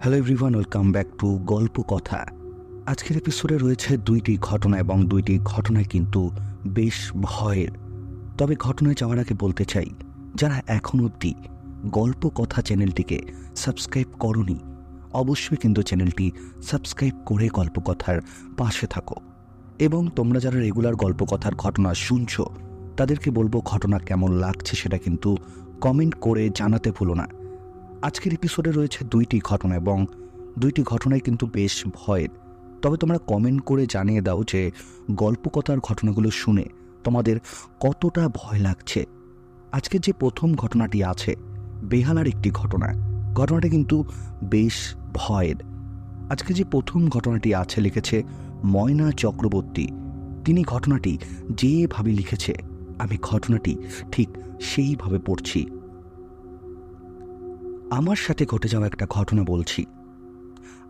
Hello everyone welcome back to গল্প কথা। আজকের এপিসোডে রয়েছে দুইটি ঘটনা এবং দুইটি ঘটনায় কিন্তু বেশ ভয়ের। তবে ঘটনায় যাওয়ার আগে বলতে চাই, যারা এখন অবধি গল্প কথা চ্যানেলটিকে সাবস্ক্রাইব করনি, অবশ্যই কিন্তু চ্যানেলটি সাবস্ক্রাইব করে গল্প কথার পাশে থাকো। এবং তোমরা যারা রেগুলার গল্প কথার ঘটনা শুনছো, তাদেরকে বলব ঘটনা কেমন লাগছে সেটা কিন্তু কমেন্ট করে জানাতে ভুলো না। আজকের এপিসোডে রয়েছে দুইটি ঘটনা এবং দুইটি ঘটনাই কিন্তু বেশ ভয়ের। তবে তোমরা কমেন্ট করে জানিয়ে দাও যে গল্পকথার ঘটনাগুলো শুনে তোমাদের কতটা ভয় লাগছে। আজকের যে প্রথম ঘটনাটি আছে, বেহালার একটি ঘটনা, ঘটনাটা কিন্তু বেশ ভয়ের। আজকে যে প্রথম ঘটনাটি আছে লিখেছে ময়না চক্রবর্তী। তিনি ঘটনাটি যেভাবে লিখেছে, আমি ঘটনাটি ঠিক সেইভাবে পড়ছি। আমার সাথে ঘটে যাওয়া একটা ঘটনা বলছি।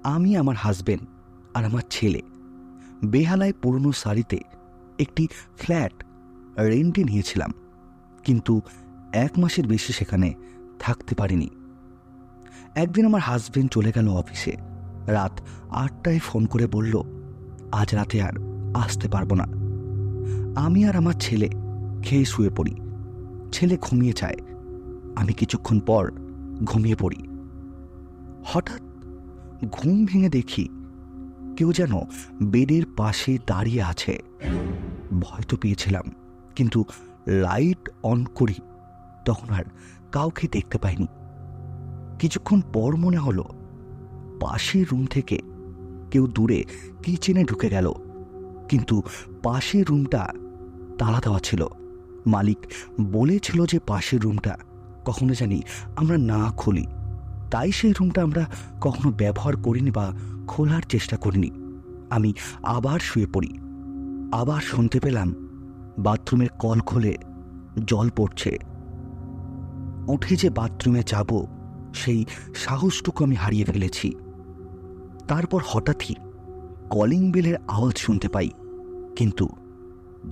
আমি আমার হাজবেন্ড আর আমার ছেলে বেহালায় পুরনো শাড়িতে একটি ফ্ল্যাট রেন্টে নিয়েছিলাম, কিন্তু এক মাসের বেশি সেখানে থাকতে পারিনি। একদিন আমার হাজবেন্ড চলে গেল অফিসে। রাত আটটায় ফোন করে বলল, আজ রাতে আর আসতে পারব না। আমি আর আমার ছেলে খেয়ে শুয়ে পড়ি। ছেলে ঘুমিয়ে যায়। আমি কিছুক্ষণ পর ঘুমিয়ে পড়ি। হঠাৎ ঘুম ভেঙে দেখি কেউ যেন বেডের পাশে দাঁড়িয়ে আছে। ভয় তো পেয়েছিলাম, কিন্তু লাইট অন করি, তখন আর কাউকে দেখতে পাইনি। কিছুক্ষণ পর মনে হলো, পাশের রুম থেকে কেউ দূরে কিচেনে ঢুকে গেল, কিন্তু পাশের রুমটা তালা দেওয়া ছিল। মালিক বলেছিল যে পাশের রুমটা কখনো জানি আমরা না খুলি। তাই সেই রুমটা আমরা কখনো ব্যবহার করিনি বা খোলার চেষ্টা করিনি। আমি আবার শুয়ে পড়ি। আবার শুনতে পেলাম বাথরুমের কল খোলে, জল পড়ছে। উঠে যে বাথরুমে যাব, সেই সাহসটুকু আমি হারিয়ে ফেলেছি। তারপর হঠাৎই কলিং বেলের আওয়াজ শুনতে পাই, কিন্তু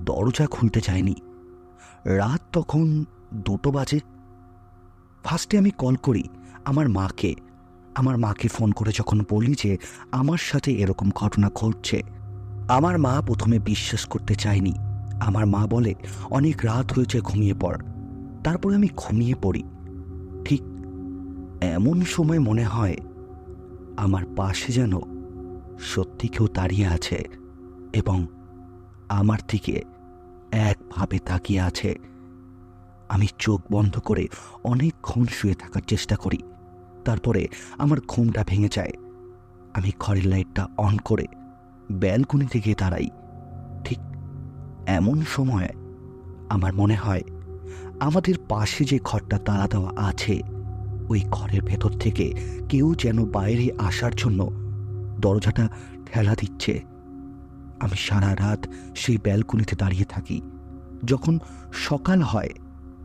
দরজা খুলতে চায়নি রাত তখন দুটো বাজে ফার্স্টে আমি কল করি আমার মাকে। আমার মাকে ফোন করে যখন বলি যে, আমার সাথে এরকম ঘটনা ঘটছে। আমার মা প্রথমে বিশ্বাস করতে চায়নি। আমার মা বলে, অনেক রাত হয়েছে, ঘুমিয়ে পড়। তারপরে আমি ঘুমিয়ে পড়ি। ঠিক এমন সময় মনে হয়, আমার পাশে যেন সত্যি কেউ দাঁড়িয়ে আছে এবং আমার দিকে একভাবে তাকিয়ে আছে। আমি চোখ বন্ধ করে অনেকক্ষণ শুয়ে থাকার চেষ্টা করি। তারপরে আমার ঘুমটা ভেঙে যায়। আমি ঘরের লাইটটা অন করে ব্যালকনিতে গিয়ে দাঁড়াই। ঠিক এমন সময় আমার মনে হয় আমাদের পাশে যে ঘরটা তালা দেওয়া আছে, ওই ঘরের ভেতর থেকে কেউ যেন বাইরে আসার জন্য দরজাটা ঠেলা দিচ্ছে। আমি সারা রাত সেই ব্যালকনিতে দাঁড়িয়ে থাকি। যখন সকাল হয়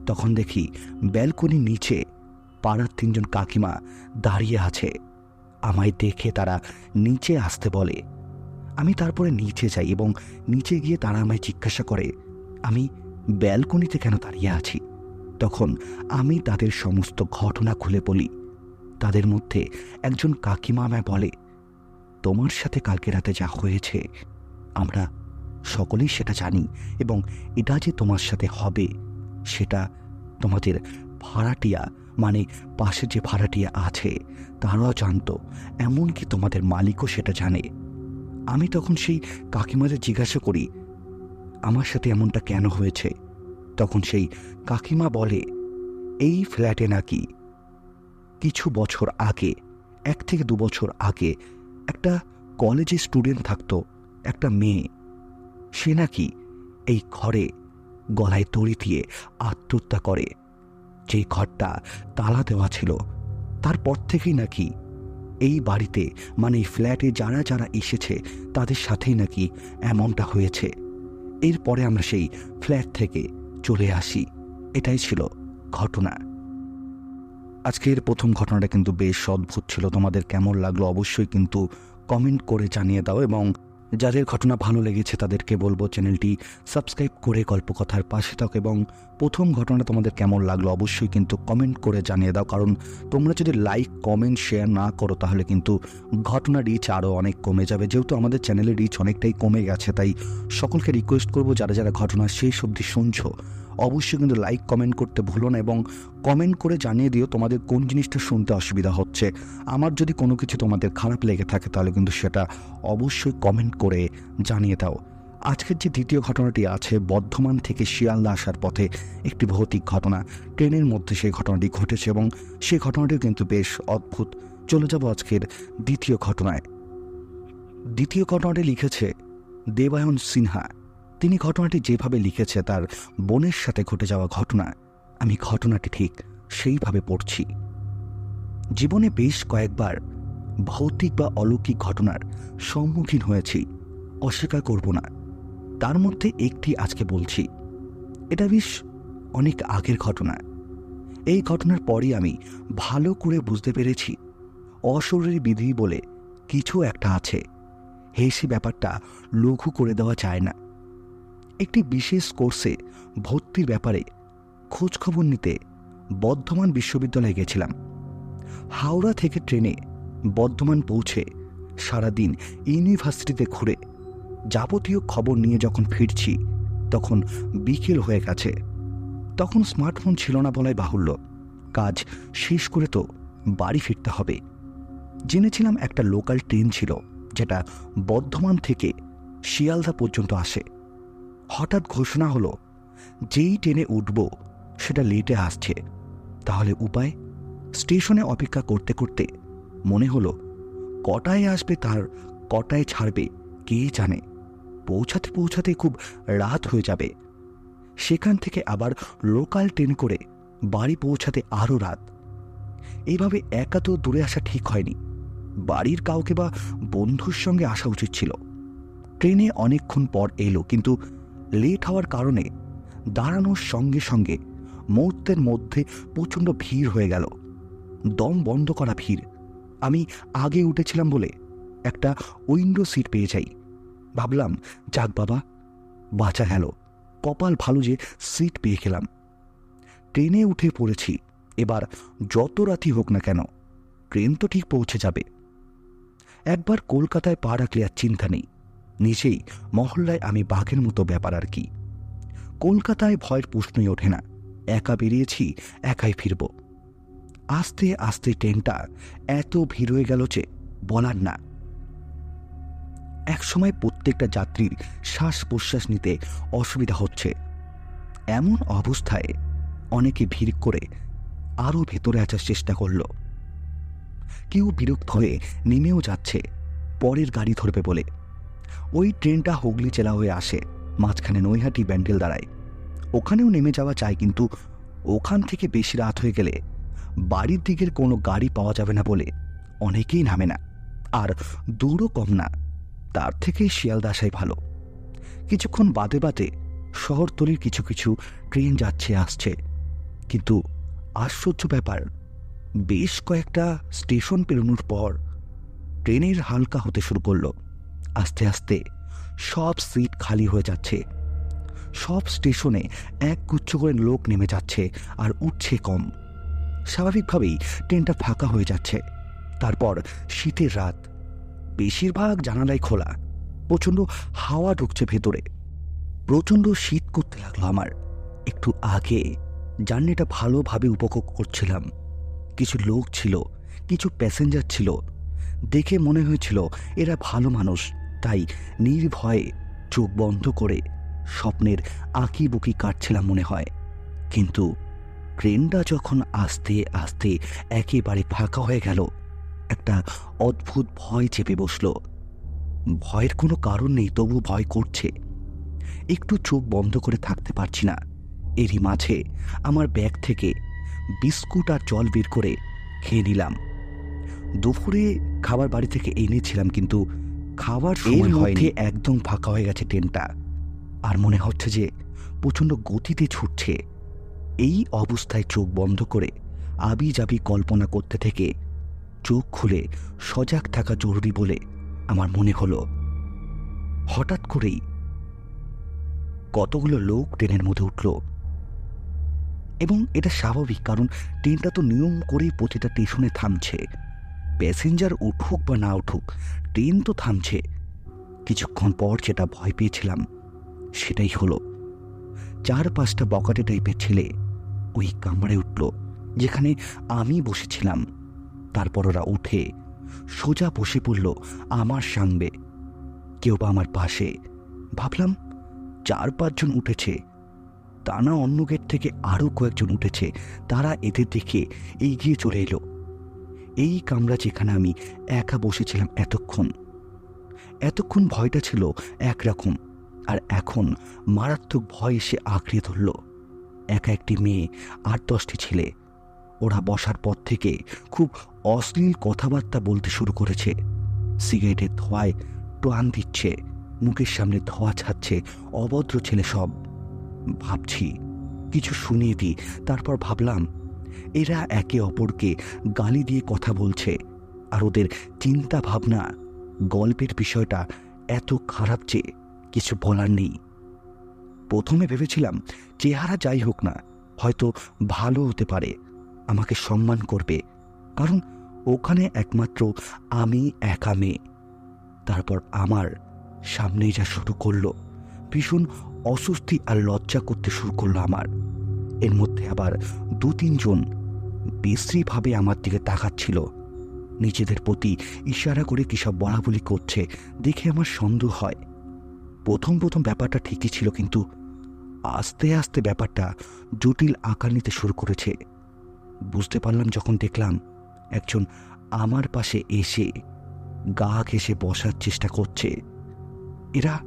তখন দেখি ব্যালকনির নিচে পাড়ার তিনজন কাকিমা দাঁড়িয়ে আছে। আমায় দেখে তারা নিচে আসতে বলে। আমি তারপরে নিচে যাই এবং নিচে গিয়ে তারা আমায় জিজ্ঞাসা করে, আমি ব্যালকনিতে কেন দাঁড়িয়ে আছি? তখন আমি তাদের সমস্ত ঘটনা খুলে বলি। তাদের মধ্যে একজন কাকিমা আমায় বলে, তোমার সাথে কালকে রাতে যা হয়েছে, আমরা সকলেই সেটা জানি এবং এটা যে তোমার সাথে হবে সেটা তোমাদের ভাড়াটিয়া মানে পাশে যে ভাড়াটিয়া আছে, তারাও জানতো, এমনকি তোমাদের মালিকও সেটা জানে। আমি তখন সেই কাকিমাদের জিজ্ঞাসা করি, আমার সাথে এমনটা কেন হয়েছে? তখন সেই কাকিমা বলে, এই ফ্ল্যাটে নাকি কিছু বছর আগে, এক থেকে দু বছর আগে, একটা কলেজে স্টুডেন্ট থাকতো, একটা মেয়ে। সে নাকি এই ঘরে গলায় দড়ি দিয়ে আত্মহত্যা করে। যেই ঘরটা তালা দেওয়া ছিল, তারপর থেকেই নাকি এই বাড়িতে মানে এই ফ্ল্যাটে যারা যারা এসেছে, তাদের সাথেই নাকি এমনটা হয়েছে। এরপরে আমরা সেই ফ্ল্যাট থেকে চলে আসি। এটাই ছিল ঘটনা। আজকের প্রথম ঘটনাটা কিন্তু বেশ অদ্ভুত ছিল। তোমাদের কেমন লাগল অবশ্যই কিন্তু কমেন্ট করে জানিয়ে দাও এবং যাদের ঘটনা ভালো লেগেছে তাদেরকে বলব চ্যানেলটি সাবস্ক্রাইব করে গল্পকথার পাশে থাক এবং প্রথম ঘটনা তোমাদের কেমন লাগল অবশ্যই কিন্তু কমেন্ট করে জানিয়ে দাও। কারণ তোমরা যদি লাইক কমেন্ট শেয়ার না করো তাহলে কিন্তু ঘটনা রিচ আরও অনেক কমে যাবে। যেহেতু আমাদের চ্যানেলের রিচ অনেকটাই কমে গেছে, তাই সকলকে রিকোয়েস্ট করব যারা যারা ঘটনা শেষ অবধি শুনছো অবশ্যই কিন্তু লাইক কমেন্ট করতে ভুলো না এবং কমেন্ট করে জানিয়ে দিও তোমাদের কোন জিনিসটা শুনতে অসুবিধা হচ্ছে। আমার যদি কোনো কিছু তোমাদের খারাপ লেগে থাকে তাহলে কিন্তু সেটা অবশ্যই কমেন্ট করে জানিয়ে দাও। আজকের যে দ্বিতীয় ঘটনাটি আছে, বর্ধমান থেকে শিয়ালদা আসার পথে একটি ভৌতিক ঘটনা। ট্রেনের মধ্যে সেই ঘটনাটি ঘটেছে এবং সেই ঘটনাটিও কিন্তু বেশ অদ্ভুত। চলে যাব আজকের দ্বিতীয় ঘটনায়। দ্বিতীয় ঘটনাটি লিখেছে দেবায়ন সিনহা। তিনি ঘটনাটি যেভাবে লিখেছে, তার বোনের সাথে ঘটে যাওয়া ঘটনা, আমি ঘটনাটি ঠিক সেইভাবে পড়ছি। জীবনে বেশ কয়েকবার ভৌতিক বা অলৌকিক ঘটনার সম্মুখীন হয়েছি, অস্বীকার করব না। তার মধ্যে একটি আজকে বলছি। এটা বেশ অনেক আগের ঘটনা। এই ঘটনার পরই আমি ভালো করে বুঝতে পেরেছি, অশরীর বিধি বলে কিছু একটা আছে। হেসে ব্যাপারটা লঘু করে দেওয়া যায় না। একটি বিশেষ কোর্সে ভর্তির ব্যাপারে খোঁজখবর নিতে বর্ধমান বিশ্ববিদ্যালয়ে গেছিলাম। হাওড়া থেকে ট্রেনে বর্ধমান পৌঁছে সারাদিন ইউনিভার্সিটিতে ঘুরে যাবতীয় খবর নিয়ে যখন ফিরছি, তখন বিকেল হয়ে গেছে। তখন স্মার্টফোন ছিল না বলাই বাহুল্য। কাজ শেষ করে তো বাড়ি ফিরতে হবে। জেনেছিলাম একটা লোকাল ট্রেন ছিল, যেটা বর্ধমান থেকে শিয়ালদা পর্যন্ত আসে। হঠাৎ ঘোষণা হলো, যেই ট্রেনে উঠব, সেটা লেটে আসছে। তাহলে উপায়? স্টেশনে অপেক্ষা করতে করতে মনে হলো, কটায় আসবে তার, কটায় ছাড়বে, কে জানে? পৌঁছাতে পৌঁছাতে খুব রাত হয়ে যাবে। সেখান থেকে আবার লোকাল ট্রেন করে বাড়ি পৌঁছাতে আরও রাত। এইভাবে একা তো দূরে আসা ঠিক হয়নি। বাড়ির কাউকে বা বন্ধুর সঙ্গে আসা উচিত ছিল। ট্রেনে অনেকক্ষণ পর এলো, কিন্তু লেট হওয়ার কারণে দাঁড়ানোর সঙ্গে সঙ্গে মুহূর্তের মধ্যে প্রচণ্ড ভিড় হয়ে গেল। দম বন্ধ করা ভিড়। আমি আগে উঠেছিলাম বলে একটা উইন্ডো সিট পেয়ে যাই। ভাবলাম, যাক বাবা, বাঁচা গেল। কপাল ভালো যে সিট পেয়ে গেলাম। ট্রেনে উঠে পড়েছি। এবার যত রাতি হোক না কেন, ট্রেন তো ঠিক পৌঁছে যাবে। একবার কলকাতায় পা রাখলে আর চিন্তা নেই। নিজেই মহল্লায় আমি বাঘের মতো ব্যাপার আর কি। কলকাতায় ভয়ের প্রশ্নই ওঠে না। একা বেরিয়েছি, একাই ফিরব। আস্তে আস্তে ট্রেনটা এত ভিড় হয়ে গেল যে বলার না। একসময় প্রত্যেকটা যাত্রীর শ্বাস প্রশ্বাস নিতে অসুবিধা হচ্ছে। এমন অবস্থায় অনেকে ভিড় করে আরও ভেতরে আসার চেষ্টা করল। কেউ বিরক্ত হয়ে নেমেও যাচ্ছে, পরের গাড়ি ধরবে বলে। ওই ট্রেনটা হুগলি জেলা হয়ে আসে, মাঝখানে নৈহাটি ব্যান্ডেল দাঁড়ায়। ওখানেও নেমে যাওয়া চাই কিন্তু ওখান থেকে বেশি রাত হয়ে গেলে বাড়ির দিকের কোনো গাড়ি পাওয়া যাবে না বলে অনেকেই নামে না, আর দূরও কম না, তার থেকে শিয়ালদা আসাই ভালো। কিছুক্ষণ বাদে বাদে শহরতলির কিছু কিছু ট্রেন যাচ্ছে, আসছে, কিন্তু আশ্চর্য ব্যাপার, বেশ কয়েকটা স্টেশন পেরোনোর পর ট্রেনের হালকা হতে শুরু করল। আস্তে আস্তে সব সিট খালি হয়ে যাচ্ছে। সব স্টেশনে এক গুচ্ছ করে লোক নেমে যাচ্ছে আর উঠছে কম। স্বাভাবিকভাবেই ট্রেনটা ফাঁকা হয়ে যাচ্ছে। তারপর শীতের রাত। বেশিরভাগ জানালাই খোলা। প্রচণ্ড হাওয়া ঢুকছে ভেতরে। প্রচণ্ড শীত করতে লাগল আমার। একটু আগে জার্নিটা ভালোভাবে উপভোগ করছিলাম। কিছু লোক ছিল, কিছু প্যাসেঞ্জার ছিল। দেখে মনে হয়েছিল এরা ভালো মানুষ। তাই নির্ভয়ে চোখ বন্ধ করে স্বপ্নের আঁকি বুকি কাটছিলাম মনে হয়। কিন্তু ট্রেনটা যখন আস্তে আস্তে একেবারে ফাঁকা হয়ে গেল, একটা অদ্ভুত ভয় চেপে বসল। ভয়ের কোনো কারণ নেই, তবু ভয় করছে। একটু চোখ বন্ধ করে থাকতে পারছি না। এরই মাঝে আমার ব্যাগ থেকে বিস্কুট আর জল বের করে খেয়ে নিলাম। দুপুরে খাবার বাড়ি থেকে এনেছিলাম, কিন্তু খাবার এর মধ্যে একদম ফাঁকা হয়ে গেছে ট্রেনটা। আর মনে হচ্ছে যে প্রচণ্ড গতিতে ছুটছে। এই অবস্থায় চোখ বন্ধ করে আবি যাবি কল্পনা করতে থেকে চোখ খুলে সজাগ থাকা জরুরি বলে আমার মনে হলো। হঠাৎ করেই কতগুলো লোক ট্রেনের মধ্যে উঠল। এবং এটা স্বাভাবিক কারণ ট্রেনটা তো নিয়ম করেই প্রতিটা স্টেশনে থামছে। প্যাসেঞ্জার উঠুক বা না উঠুক ট্রেন তো থামছে। কিছুক্ষণ পর যেটা ভয় পেয়েছিলাম, সেটাই হলো চার পাঁচটা বকাটে টাইপের ছেলে ওই কামরায় উঠল, যেখানে আমি বসেছিলাম। তারপর ওরা উঠে সোজা বসে পড়ল আমার সামনে। কেউ বা আমার পাশে। ভাবলাম, চার পাঁচজন উঠেছে। তা না অন্য গেট থেকে আরও কয়েকজন উঠেছে। তারা এদের দেখে এগিয়ে চলে এলো। এই কামরা যেখানে আমি একা বসেছিলাম এতক্ষণ। এতক্ষণ ভয়টা ছিল একরকম, আর এখন মারাত্মক ভয় এসে আঁকড়ে ধরল। একা একটি মেয়ে, আট দশটি ছেলে, ওরা বসার পর থেকে খুব অশ্লীল কথাবার্তা বলতে শুরু করেছে। সিগারেটের ধোঁয়ায় টান দিচ্ছে, মুখের সামনে ধোঁয়া ছাড়ছে, অভদ্র ছেলে সব। ভাবছি, কিছু শুনিয়ে দিই, তারপর ভাবলাম এরা একে অপরকে গালি দিয়ে কথা বলছে আর ওদের চিন্তা ভাবনা গল্পের বিষয়টা এত খারাপ যে কিছু বলার নেই। প্রথমে ভেবেছিলাম, চেহারা যাই হোক না, হয়তো ভালো হতে পারে, আমাকে সম্মান করবে, কারণ ওখানে একমাত্র আমি একা মেয়ে। তারপর আমার সামনেই যা শুরু করল, ভীষণ অস্বস্তি আর লজ্জা করতে শুরু করল আমার। এর মধ্যে আবার দু তিনজন বিশ্রীভাবে আমার দিকে তাকাচ্ছিল। নিজেদের প্রতি ইশারা করে কী সব বলাবলি করছে দেখে আমার সন্দেহ হয়। প্রথম প্রথম ব্যাপারটা ঠিকই ছিল কিন্তু আস্তে আস্তে ব্যাপারটা জটিল আকার নিতে শুরু করেছে। বুঝতে পারলাম যখন দেখলাম একজন আমার পাশে এসে গা ঘেসে বসার চেষ্টা করছে। এরা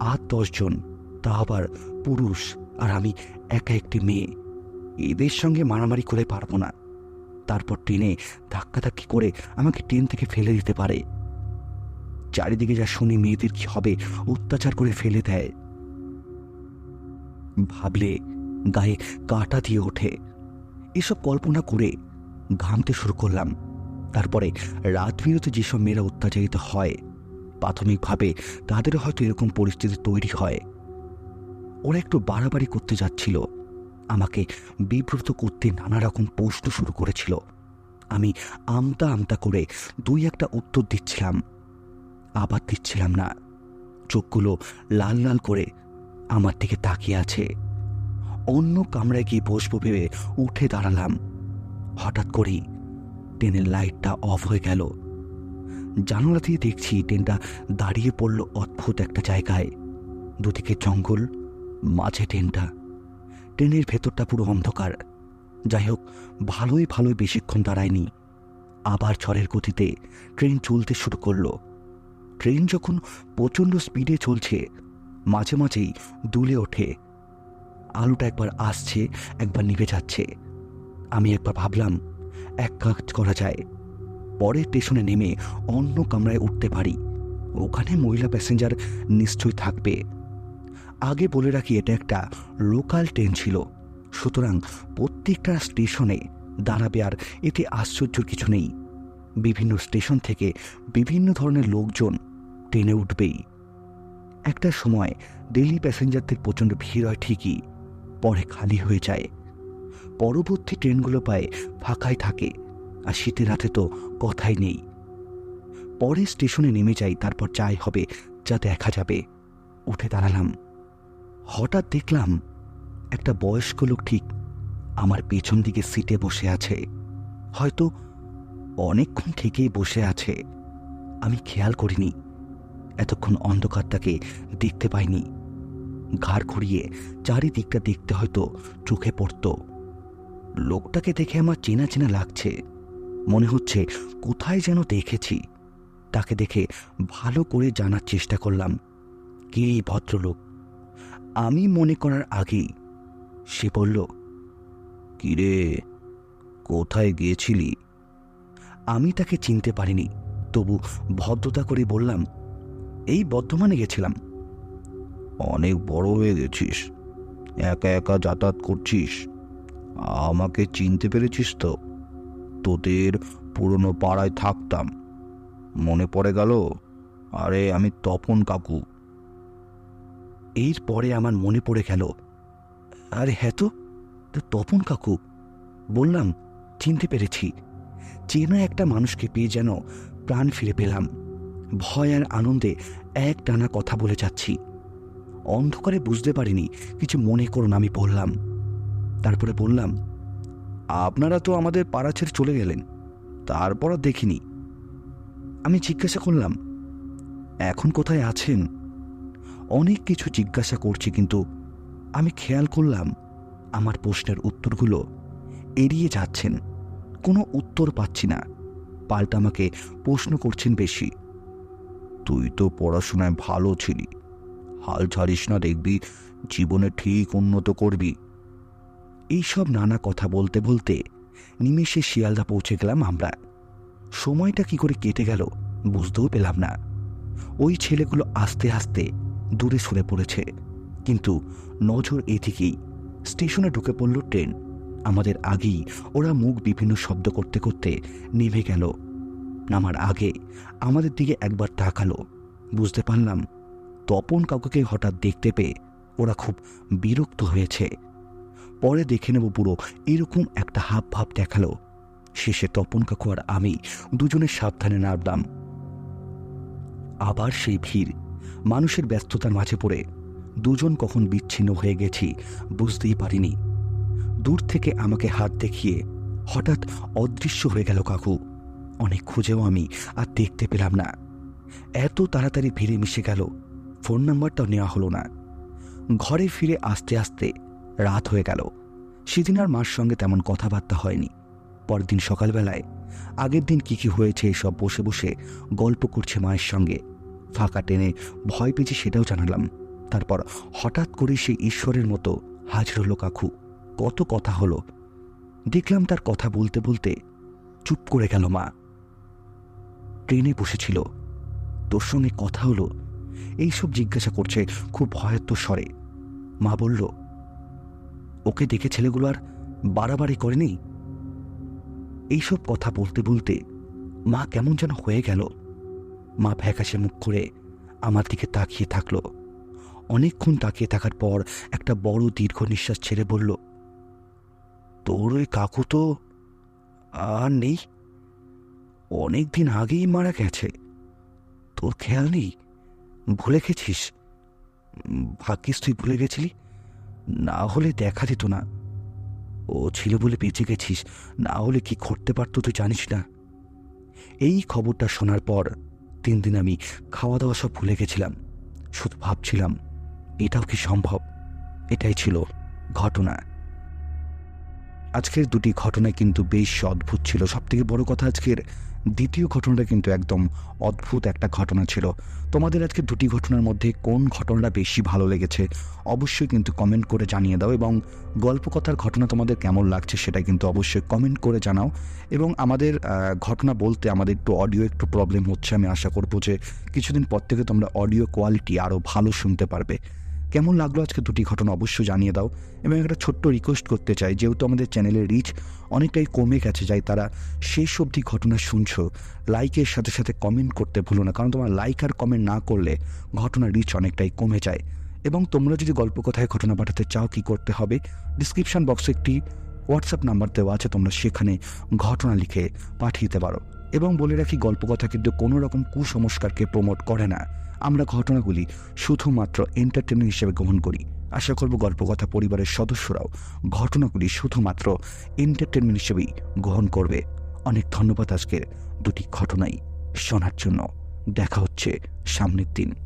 আট দশজন, তা আবার পুরুষ আর আমি একা একটি মেয়ে। এদের সঙ্গে মারামারি করে পারব না। তারপর ট্রেনে ধাক্কাধাক্কি করে আমাকে ট্রেন থেকে ফেলে দিতে পারে। চারিদিকে যা শুনি মেয়েদের কি হবে, অত্যাচার করে ফেলে দেয়। ভাবলে গায়ে কাটা দিয়ে ওঠে। এসব কল্পনা করে ঘামতে শুরু করলাম। তারপরে রাত বিরতে যেসব মেয়েরা অত্যাচারিত হয়, প্রাথমিকভাবে তাদের হয়তো এরকম পরিস্থিতি তৈরি হয়। ওরা একটু বাড়াবাড়ি করতে যাচ্ছিল। আমাকে বিব্রত করতে নানা রকম প্রশ্ন শুরু করেছিল। আমি আমতা আমতা করে দুই একটা উত্তর দিচ্ছিলাম। আবার দিচ্ছিলাম না। চোখগুলো লাল লাল করে আমার দিকে তাকিয়ে আছে। অন্য কামরায় গিয়ে বসবো ভেবে উঠে দাঁড়ালাম। হঠাৎ করেই ট্রেনের লাইটটা অফ হয়ে গেল। জানালা দিয়ে দেখছি ট্রেনটা দাঁড়িয়ে পড়ল অদ্ভুত একটা জায়গায়। দুদিকে জঙ্গল মাঝে ট্রেনটা। ট্রেনের ভেতরটা পুরো অন্ধকার। যাই হোক ভালোই ভালোই বেশিক্ষণ দাঁড়ায়নি। আবার ঝড়ের গতিতে ট্রেন চলতে শুরু করল। ট্রেন যখন প্রচণ্ড স্পিডে চলছে, মাঝে মাঝেই দুলে ওঠে। আলোটা একবার আসছে, একবার নিভে যাচ্ছে। আমি একবার ভাবলাম, এক কাজ করা যায়। পরের স্টেশনে নেমে অন্য কামরায় উঠতে পারি। ওখানে মহিলা প্যাসেঞ্জার নিশ্চয়ই থাকবে। আগে বলে রাখি, এটা একটা লোকাল ট্রেন ছিল। সুতরাং প্রত্যেকটা স্টেশনে দাঁড়াবে, আর এতে আশ্চর্যর কিছু নেই। বিভিন্ন স্টেশন থেকে বিভিন্ন ধরনের লোকজন ট্রেনে উঠবেই। একটা সময় দিল্লি প্যাসেঞ্জারদের প্রচণ্ড ভিড় হয় ঠিকই, পরে খালি হয়ে যায়। পরবর্তী ট্রেনগুলো পায় ফাঁকাই থাকে, আর শীতের রাতে তো কথাই নেই। পরে স্টেশনে নেমে যাই, তারপর যাই হবে যা দেখা যাবে। উঠে দাঁড়ালাম। হঠাৎ দেখলাম একটা বয়স্ক লোক ঠিক আমার পেছন দিকে সিটে বসে আছে। হয়তো অনেকক্ষণ থেকেই বসে আছে। আমি খেয়াল করিনি। এতক্ষণ অন্ধকার তাকে দেখতে পাইনি। ঘাড় ঘুরিয়ে চারিদিকটা দেখতে হয়তো চোখে পড়ত। লোকটাকে দেখে আমার চেনা চেনা লাগছে। মনে হচ্ছে, কোথায় যেন দেখেছি? তাকে দেখে ভালো করে জানার চেষ্টা করলাম। কে ভদ্রলোক? আমি মনে করার আগেই সে বলল, কিরে, কোথায় গিয়েছিলি? আমি তাকে চিনতে পারিনি, তবু ভদ্রতা করে বললাম, এই বর্ধমানে গেছিলাম। অনেক বড় হয়ে গেছিস, একা একা যাতায়াত করছিস? আমাকে চিনতে পেরেছিস তো? তোদের পুরনো পাড়ায় থাকতাম। মনে পড়ে গেল, আরে আমি তপন কাকু। এরপরে আমার মনে পড়ে গেল, আরে হ্যাঁ তো তপন কাকু, বললাম, চিনতে পেরেছি চেনা একটা মানুষকে পেয়ে যেন প্রাণ ফিরে পেলাম, ভয় আর আনন্দে এক টানা কথা বলে যাচ্ছি। অন্ধকারে বুঝতে পারিনি, কিছু মনে করুন আমি বললাম। তারপরে বললাম, আপনারা তো আমাদের পাড়া ছেড়ে চলে গেলেন, তারপর দেখিনি। আমি জিজ্ঞাসা করলাম, এখন কোথায় আছেন? অনেক কিছু জিজ্ঞাসা করছি, কিন্তু আমি খেয়াল করলাম আমার প্রশ্নের উত্তরগুলো এড়িয়ে যাচ্ছেন। কোনো উত্তর পাচ্ছি না। পাল্টা আমাকে প্রশ্ন করছেন বেশি। তুই তো পড়াশোনায় ভালো ছিলি। হাল ছাড়িস না দেখবি, জীবনে ঠিক উন্নত করবি। এইসব নানা কথা বলতে বলতে নিমেষে শিয়ালদা পৌঁছে গেলাম আমরা। সময়টা কি করে কেটে গেল বুঝতেও পেলাম না। ওই ছেলেগুলো আস্তে আস্তে দূরে সরে পড়েছে। কিন্তু নজর এদিকেই স্টেশনে ঢুকে পড়ল ট্রেন। আমাদের আগেই ওরা মুখ বিভিন্ন শব্দ করতে করতে নেমে গেল। নামার আগে আমাদের দিকে একবার তাকালো। বুঝতে পারলাম তপন কাকুকে হঠাৎ দেখতে পেয়ে ওরা খুব বিরক্ত হয়েছে। পরে দেখে নেব পুরো এরকম একটা হাব ভাব দেখাল। শেষে তপন কাকু আর আমি দুজনে সাবধানে নামলাম। আবার সেই ভিড় মানুষের ব্যস্ততার মাঝে পড়ে। দুজন কখন বিচ্ছিন্ন হয়ে গেছি বুঝতেই পারিনি। দূর থেকে আমাকে হাত দেখিয়ে হঠাৎ অদৃশ্য হয়ে গেল কাকু। অনেক খুঁজেও আমি আর দেখতে পেলাম না। এত তাড়াতাড়ি ভিড়ে মিশে গেল। ফোন নাম্বারটাও নেওয়া হলো না। ঘরে ফিরে আসতে আসতে রাত হয়ে গেল। সেদিন আর মার সঙ্গে তেমন কথাবার্তা হয়নি। পরদিন সকালবেলায় আগের দিন কি কি হয়েছে এসব বসে বসে গল্প করছে মায়ের সঙ্গে। ফাঁকা টেনে ভয় পেয়েছি সেটাও জানালাম। তারপর হঠাৎ করে সে ঈশ্বরের মতো হাজির হলো কাকু কত কথা হলো। দেখলাম তার কথা বলতে বলতে চুপ করে গেল মা। ট্রেনে বসেছিল। তোর সঙ্গে কথা হলো। এইসব জিজ্ঞাসা করছে খুব ভয়াত্ম স্বরে। মা বলল, ওকে দেখে ছেলেগুলো আর বাড়াবাড়ি করেনি? এইসব কথা বলতে বলতে মা কেমন যেন হয়ে গেল। মা ফ্যাকাশে মুখ করে আমার দিকে তাকিয়ে থাকল। অনেকক্ষণ তাকিয়ে থাকার পর একটা বড় দীর্ঘ নিঃশ্বাস ছেড়ে বলল, তোর ওই কাকু তো আর নেই। অনেক দিন আগেই মারা গেছে। তোর খেয়াল নেই? ভুলে গেছিস? ভাগ্যিস তুই ভুলে গেছিলি। না হলে দেখা যেত না। ও ছিল বলে বেঁচে গেছিস। না হলে কি করতে পারতো তুই জানিস না। এই খবরটা শোনার পর তিন দিন আমি খাওয়া দাওয়া সব ভুলে গেছিলাম। শুধু ভাবছিলাম, এটাও কি সম্ভব? এটাই ছিল ঘটনা। আজকের দুটি ঘটনা কিন্তু বেশ অদ্ভুত ছিল। সব থেকে বড় কথা আজকের দ্বিতীয় ঘটনাটা কিন্তু একদম অদ্ভুত একটা ঘটনা ছিল। তোমাদের আজকে দুটি ঘটনার মধ্যে কোন ঘটনাটা বেশি ভালো লেগেছে অবশ্যই কিন্তু কমেন্ট করে জানিয়ে দাও এবং গল্পকথার ঘটনা তোমাদের কেমন লাগছে সেটা কিন্তু অবশ্যই কমেন্ট করে জানাও এবং আমাদের ঘটনা বলতে আমাদের একটু অডিও একটু প্রবলেম হচ্ছে আমি আশা করব যে কিছুদিন পর থেকে তোমরা অডিও কোয়ালিটি আরও ভালো শুনতে পারবে। কেমন লাগল আজকে দুটি ঘটনা অবশ্যই জানিয়ে দাও। এবং একটা ছোট্ট রিকোয়েস্ট করতে চাই, যেহেতু আমাদের চ্যানেলের রিচ অনেকটাই কমে গেছে, যাই তারা শেষ অবধি ঘটনা শুনছো লাইকের সাথে সাথে কমেন্ট করতে ভুলো না, কারণ তোমার লাইক আর কমেন্ট না করলে ঘটনার রিচ অনেকটাই কমে যায়। এবং তোমরা যদি গল্প কথায় ঘটনা পাঠাতে চাও কি করতে হবে ডিসক্রিপশন বক্সে একটি হোয়াটসঅ্যাপ নাম্বার দেওয়া আছে, তোমরা সেখানে ঘটনা লিখে পাঠিয়ে দিতে পারো। এবং বলে রাখি, গল্প কথা কিন্তু কোনো রকম কুসংস্কারকে প্রমোট করে না। আমরা ঘটনাগুলি শুধুমাত্র এন্টারটেনমেন্ট হিসেবে গ্রহণ করি। আশা করব গল্পকথা পরিবারের সদস্যরাও ঘটনাগুলি শুধুমাত্র এন্টারটেনমেন্ট হিসেবেই গ্রহণ করবে। অনেক ধন্যবাদ আজকের দুটি ঘটনাই শোনার জন্য। দেখা হচ্ছে সামনের দিন।